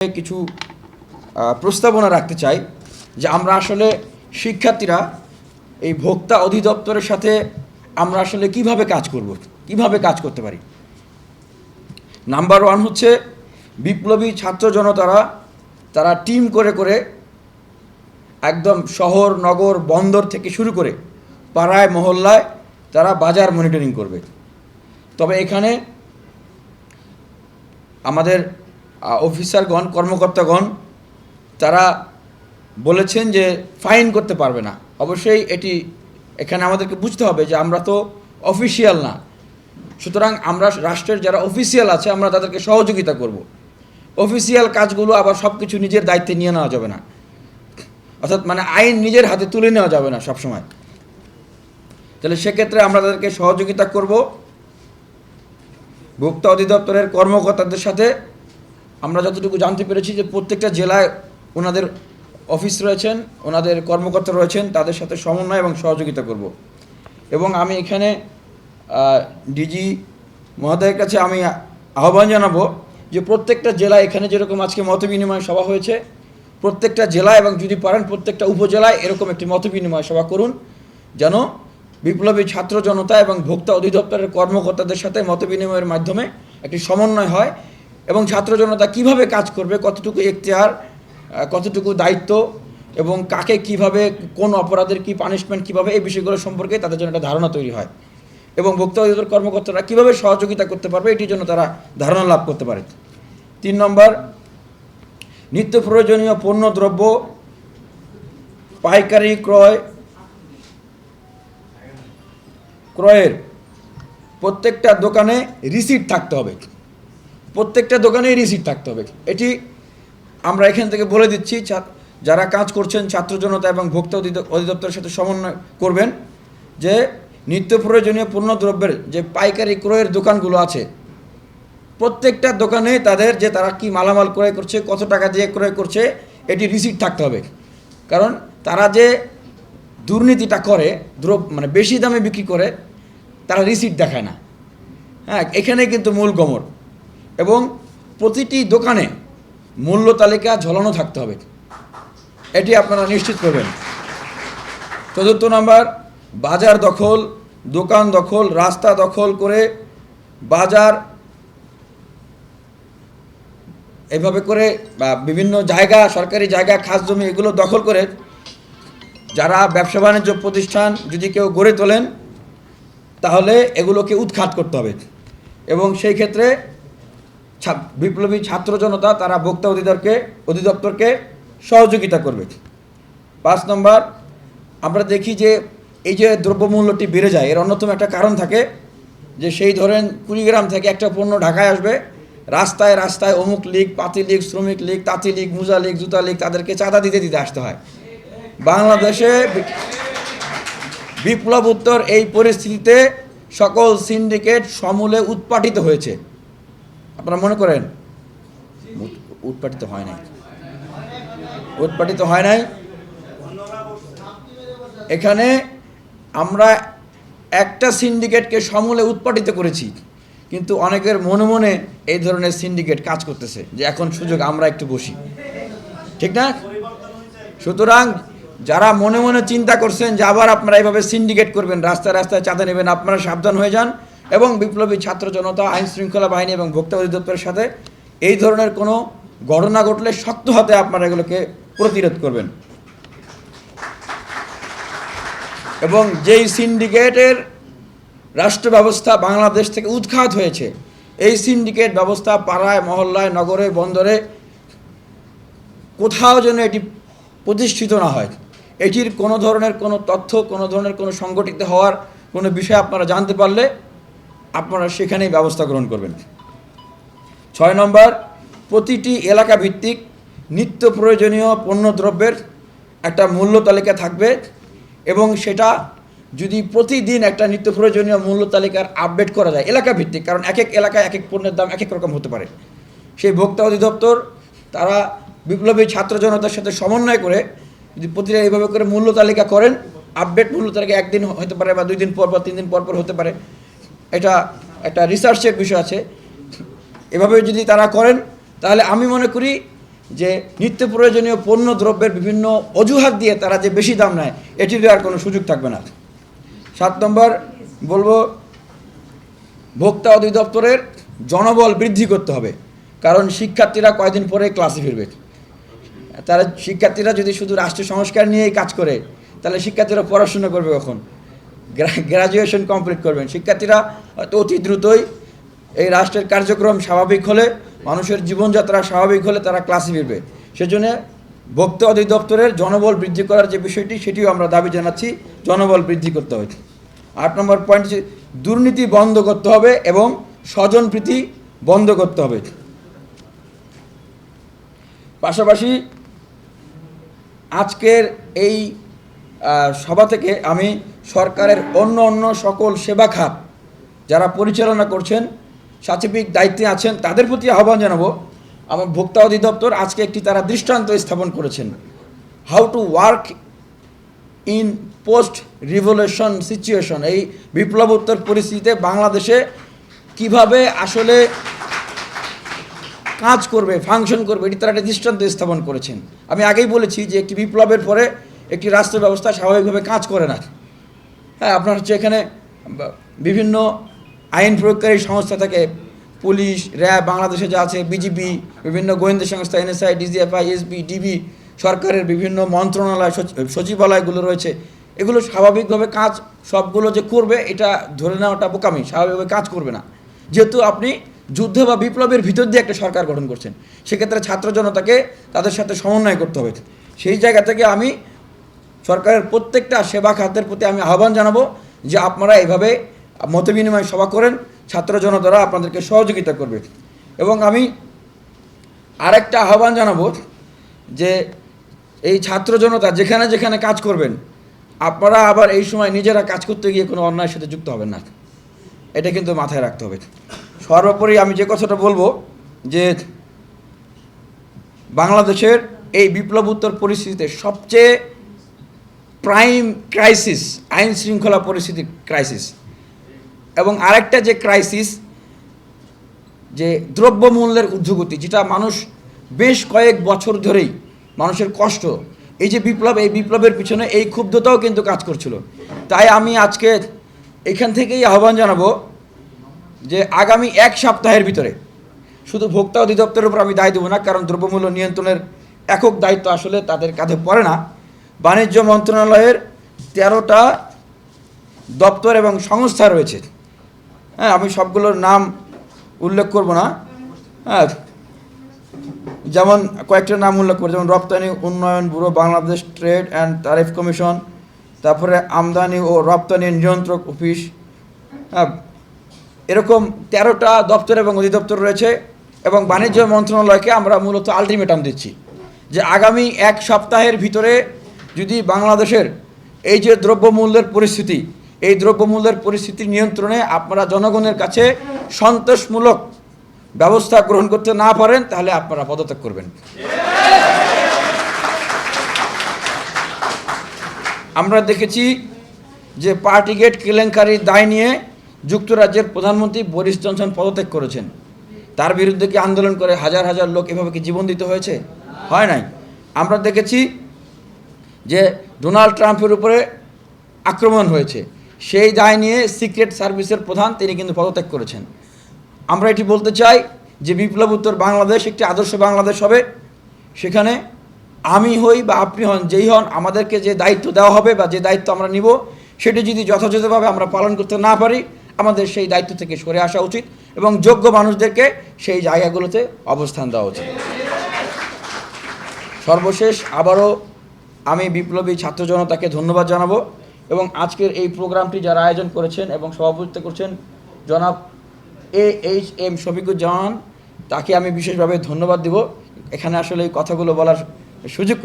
কিছু প্রস্তাবনা রাখতে চাই যে আমরা আসলে শিক্ষার্থীরা এই ভোক্তা অধিদপ্তরের সাথে আমরা আসলে কীভাবে কাজ করব, কীভাবে কাজ করতে পারি। নাম্বার ওয়ান হচ্ছে বিপ্লবী ছাত্র জনতারা, তারা টিম করে করে একদম শহর, নগর, বন্দর থেকে শুরু করে পাড়ায়, মহল্লায় তারা বাজার মনিটরিং করবে। তবে এখানে আমাদের অফিসারগণ কর্মকর্তাগণ, তারা বলেছেন যে ফাইন করতে পারবে না। অবশ্যই এটি এখানে আমাদেরকে বুঝতে হবে যে আমরা তো অফিসিয়াল না। সুতরাং আমরা রাষ্ট্রের যারা অফিসিয়াল আছে, আমরা তাদেরকে সহযোগিতা করব। অফিসিয়াল কাজগুলো আবার সব কিছু নিজের দায়িত্বে নিয়ে নেওয়া যাবে না। অর্থাৎ মানে আইন নিজের হাতে তুলে নেওয়া যাবে না সবসময়। তাহলে সেক্ষেত্রে আমরা তাদেরকে সহযোগিতা করব। ভোক্তা অধিদপ্তরের কর্মকর্তাদের সাথে আমরা যতটুকু জানতে পেরেছি যে প্রত্যেকটা জেলায় ওনাদের অফিস রয়েছেন, ওনাদের কর্মকর্তা রয়েছেন, তাদের সাথে সমন্বয় এবং সহযোগিতা করব। এবং আমি এখানে ডিজি মহোদয়ের কাছে আমি আহ্বান জানাব যে প্রত্যেকটা জেলায় এখানে যেরকম আজকে মতবিনিময় সভা হয়েছে, প্রত্যেকটা জেলা এবং যদি পারেন প্রত্যেকটা উপজেলায় এরকম একটি মতবিনিময় সভা করুন, যেন বিপ্লবী ছাত্র জনতা এবং ভোক্তা অধিদপ্তরের কর্মকর্তাদের সাথে মতবিনিময়ের মাধ্যমে একটি সমন্বয় হয়। এবং ছাত্র জনতা কীভাবে কাজ করবে, কতটুকু এখতিয়ার কতটুকু দায়িত্ব এবং কাকে কীভাবে, কোন অপরাধের কি পানিশমেন্ট কীভাবে, এই বিষয়গুলো সম্পর্কে তাদের জন্য একটা ধারণা তৈরি হয়। এবং ভোক্তা কর্মকর্তারা কীভাবে সহযোগিতা করতে পারবে, এটির জন্য তারা ধারণা লাভ করতে পারে। তিন নম্বর, নিত্য প্রয়োজনীয় পণ্য দ্রব্য পাইকারি ক্রয়, ক্রয়ের প্রত্যেকটা দোকানে রিসিট থাকতে হবে। প্রত্যেকটা দোকানেই রিসিট থাকতে হবে। এটি আমরা এখান থেকে বলে দিচ্ছি যারা কাজ করছেন ছাত্র জনতা এবং ভোক্তা অধিদ- অধিদপ্তরের সাথে সমন্বয় করবেন যে নিত্য প্রয়োজনীয় পণ্যদ্রব্যের যে পাইকারি ক্রয়ের দোকানগুলো আছে, প্রত্যেকটা দোকানে তাদের যে তারা কি মালামাল ক্রয় করছে, কত টাকা দিয়ে ক্রয় করছে, এটি রিসিট থাকতে হবে। কারণ তারা যে দুর্নীতিটা করে দ্রব্য মানে বেশি দামে বিক্রি করে, তারা রিসিট দেখায় না। হ্যাঁ এখানে কিন্তু মূল গমর। এবং প্রতিটি দোকানে মূল্য তালিকা ঝোলানো থাকতে হবে। এটি আপনারা নিশ্চিত করবেন। চতুর্থ নম্বর, বাজার দখল, দোকান দখল, রাস্তা দখল করে বাজার এভাবে করে বা বিভিন্ন জায়গা, সরকারি জায়গা, খাস জমি এগুলো দখল করে যারা ব্যবসা বাণিজ্য প্রতিষ্ঠান যদি কেউ গড়ে তোলেন, তাহলে এগুলোকে উৎখাত করতে হবে। এবং সেই ক্ষেত্রে বিপ্লবী ছাত্র জনতা, তারা ভোক্তা অধিদপ্তরকে অধিদপ্তরকে সহযোগিতা করবে। পাঁচ নম্বর, আমরা দেখি যে এই যে দ্রব্যমূল্যটি বেড়ে যায়, এর অন্যতম একটা কারণ থাকে যে সেই ধরেন কুড়িগ্রাম থেকে একটা পণ্য ঢাকায় আসবে, রাস্তায় রাস্তায় অমুক লীগ, পাতি লীগ, শ্রমিক লীগ, তাঁতি লীগ, মুজা লীগ, জুতা লীগ, তাদেরকে চাঁদা দিতে দিতে আসতে হয়। বাংলাদেশে বিপ্লব উত্তর এই পরিস্থিতিতে সকল সিন্ডিকেট সমূলে উৎপাটিত হয়েছে। আপনারা মনে করেন? উৎ- উৎপাটিত হয় নাই। উৎপাটিত হয় নাই? এখানে আমরা একটা সিন্ডিকেটকে সমূলে উৎপাটিত করেছি, কিন্তু অনেকের মনে মনে এই ধরনের সিন্ডিকেট কাজ করতেছে, যে এখন সুযোগ আমরা একটু বসি। ঠিক না? সুতরাং যারা মনে মনে চিন্তা করছেন যে আবার আপনারা এইভাবে সিন্ডিকেট করবেন, রাস্তায় রাস্তায় চাঁদা নেবেন, আপনারা সাবধান হয়ে যান। এবং বিপ্লবী ছাত্র জনতা, আইন শৃঙ্খলা বাহিনী এবং ভোক্তা অধিদপ্তরের সাথে এই ধরনের কোনো ঘটনা ঘটলে শক্ত হাতে আপনারা এগুলোকে প্রতিরোধ করবেন। এবং যেই সিন্ডিকেটের রাষ্ট্র ব্যবস্থা বাংলাদেশ থেকে উৎখাত হয়েছে, এই সিন্ডিকেট ব্যবস্থা পাড়ায়, মহল্লায়, নগরে, বন্দরে কোথাও যেন এটি প্রতিষ্ঠিত না হয়। এটির কোনো ধরনের কোনো তথ্য, কোনো ধরনের কোনো সংগঠিত হওয়ার কোনো বিষয় আপনারা জানতে পারলে আপনারা সেখানেই ব্যবস্থা গ্রহণ করবেন। ছয় নম্বর, প্রতিটি এলাকা ভিত্তিক নিত্য প্রয়োজনীয় পণ্যদ্রব্যের একটা মূল্য তালিকা থাকবে এবং সেটা যদি প্রতিদিন একটা নিত্য প্রয়োজনীয় মূল্য তালিকার আপডেট করা যায়, এলাকা ভিত্তিক, কারণ এক এক এলাকায় এক এক পণ্যের দাম এক এক রকম হতে পারে। সেই ভোক্তা অধিদপ্তর, তারা বিপ্লবী ছাত্র জনতার সাথে সমন্বয় করে যদি প্রতিটা এইভাবে করে মূল্য তালিকা করেন, আপডেট মূল্য তালিকা একদিন হতে পারে বা দুই দিন পর পর তিন দিন পর পর হতে পারে এটা একটা রিসার্চের বিষয় আছে। এভাবে যদি তারা করেন, তাহলে আমি মনে করি যে নিত্য প্রয়োজনীয় পণ্য দ্রব্যের বিভিন্ন অজুহাত দিয়ে তারা যে বেশি দাম নেয় এটির আর কোনো সুযোগ থাকবে না। সাত নম্বর বলব, ভোক্তা অধিদপ্তরের জনবল বৃদ্ধি করতে হবে। কারণ শিক্ষার্থীরা কয়দিন পরে ক্লাসে ফিরবে? তারা শিক্ষার্থীরা যদি শুধু রাষ্ট্র সংস্কার নিয়েই কাজ করে, তাহলে শিক্ষার্থীরা পড়াশোনা করবে কখন? গ্রাজুয়েশন কমপ্লিট করবেন। শিক্ষার্থীরা অতি দ্রুতই এই রাষ্ট্রের কার্যক্রম স্বাভাবিক হলে, মানুষের জীবনযাত্রা স্বাভাবিক হলে তারা ক্লাসে ফিরবে। সেজন্য ভোক্তা অধিদপ্তরের জনবল বৃদ্ধি করার যে বিষয়টি, সেটিও আমরা দাবি জানাচ্ছি, জনবল বৃদ্ধি করতে হবে। আট নম্বর পয়েন্ট দুর্নীতি বন্ধ করতে হবে এবং স্বজনপ্রীতি বন্ধ করতে হবে। পাশাপাশি আজকের এই সভা থেকে আমি সরকারের অন্য অন্য সকল সেবা খাত যারা পরিচালনা করছেন, সাচিবিক দায়িত্বে আছেন, তাদের প্রতি আহ্বান জানাব। আমার ভোক্তা অধিদপ্তর আজকে একটি তারা দৃষ্টান্ত স্থাপন করেছেন। How to work in post revolution situation এই বিপ্লবোত্তর পরিস্থিতিতে বাংলাদেশে কীভাবে আসলে কাজ করবে ফাংশন করবে, এটি তারা একটা দৃষ্টান্ত স্থাপন করেছেন। আমি আগেই বলেছি যে একটি বিপ্লবের পরে একটি রাষ্ট্র ব্যবস্থা স্বাভাবিকভাবে কাজ করে না। হ্যাঁ আপনার হচ্ছে এখানে বিভিন্ন আইন প্রয়োগকারী সংস্থা থাকে। পুলিশ, র্যাব, বাংলাদেশে যা আছে বিজিবি বিভিন্ন গোয়েন্দা সংস্থা এনএসআই ডিজিএফআই এসবি ডিবি সরকারের বিভিন্ন মন্ত্রণালয় সচিবালয়গুলো রয়েছে। এগুলো স্বাভাবিকভাবে কাজ সবগুলো যে করবে, এটা ধরে নেওয়াটা বোকামি, স্বাভাবিকভাবে কাজ করবে না। যেহেতু আপনি যুদ্ধ বা বিপ্লবের ভিতর দিয়ে একটা সরকার গঠন করছেন, সেক্ষেত্রে ছাত্র জনতাকে তাদের সাথে সমন্বয় করতে হবে। সেই জায়গা থেকে আমি সরকারের প্রত্যেকটা সেবা খাতের প্রতি আমি আহ্বান জানাব যে আপনারা এভাবে মতবিনিময় সভা করেন, ছাত্র জনতারা আপনাদেরকে সহযোগিতা করবে। এবং আমি আরেকটা আহ্বান জানাব যে এই ছাত্র জনতা যেখানে যেখানে কাজ করবেন, আপনারা আবার এই সময় নিজেরা কাজ করতে গিয়ে কোনো অন্যায়ের সাথে যুক্ত হবেন না। এটা কিন্তু মাথায় রাখতে হবে। সর্বোপরি আমি যে কথাটা বলব যে বাংলাদেশের এই বিপ্লবোত্তর পরিস্থিতিতে সবচেয়ে প্রাইম ক্রাইসিস আইন শৃঙ্খলা পরিস্থিতির ক্রাইসিস এবং আরেকটা যে ক্রাইসিস যে দ্রব্যমূল্যের ঊর্ধ্বগতি যেটা মানুষ বেশ কয়েক বছর ধরেই মানুষের কষ্ট, এই যে বিপ্লব, এই বিপ্লবের পিছনে এই ক্ষুব্ধতাও কিন্তু কাজ করছিল। তাই আমি আজকে এখান থেকেই আহ্বান জানাব যে আগামী এক সপ্তাহের ভিতরে শুধু ভোক্তা অধিদপ্তরের উপর আমি দায় দেবো না, কারণ দ্রব্যমূল্য নিয়ন্ত্রণের একক দায়িত্ব আসলে তাদের কাঁধে পড়ে না। বাণিজ্য মন্ত্রণালয়ের তেরোটা দপ্তর এবং সংস্থা রয়েছে। হ্যাঁ আমি সবগুলোর নাম উল্লেখ করব না। হ্যাঁ যেমন কয়েকটা নাম উল্লেখ করব, যেমন রপ্তানি, উন্নয়ন bureau, Bangladesh trade and tariff commission, তারপরে আমদানি ও রপ্তানি নিয়ন্ত্রক অফিস। হ্যাঁ এরকম তেরোটা দপ্তর এবং অধিদপ্তর রয়েছে এবং বাণিজ্য মন্ত্রণালয়কে আমরা মূলত আলটিমেটাম দিচ্ছি যে আগামী এক সপ্তাহের ভিতরে যদি বাংলাদেশের এই যে দ্রব্যমূল্যের পরিস্থিতি, এই দ্রব্যমূল্যের পরিস্থিতি নিয়ন্ত্রণে আপনারা জনগণের কাছে সন্তোষমূলক ব্যবস্থা গ্রহণ করতে না পারেন, তাহলে আপনারা পদত্যাগ করবেন। আমরা দেখেছি যে পার্টি গেট কেলেঙ্কারির দায় নিয়ে যুক্তরাজ্যের প্রধানমন্ত্রী বরিস জনসন পদত্যাগ করেছেন। তার বিরুদ্ধে কি আন্দোলন করে হাজার হাজার লোক এভাবে কি জীবন দিতে হয়েছে? হয় নাই। আমরা দেখেছি যে ডোনাল্ড ট্রাম্পের উপরে আক্রমণ হয়েছে, সেই দায় নিয়ে সিক্রেট সার্ভিসের প্রধান তিনি কিন্তু পদত্যাগ করেছেন। আমরা এটি বলতে চাই যে বিপ্লব উত্তর বাংলাদেশ একটি আদর্শ বাংলাদেশ হবে। সেখানে আমি হই বা আপনি হন, যেই হন, আমাদেরকে যে দায়িত্ব দেওয়া হবে বা যে দায়িত্ব আমরা নিব, সেটি যদি যথাযথভাবে আমরা পালন করতে না পারি, আমাদের সেই দায়িত্ব থেকে সরে আসা উচিত এবং যোগ্য মানুষদেরকে সেই জায়গাগুলোতে অবস্থান দেওয়া উচিত। সর্বশেষ আবারও আমি বিপ্লবী ছাত্র জনতাকে ধন্যবাদ জানাব এবং আজকের এই প্রোগ্রামটি যারা আয়োজন করেছেন এবং সভাপতিত্ব করছেন জনাব এ এইচ এম শফিকুজ্জামান, তাকে আমি বিশেষভাবে ধন্যবাদ দিব। এখানে আসলে এই কথাগুলো বলার সুযোগ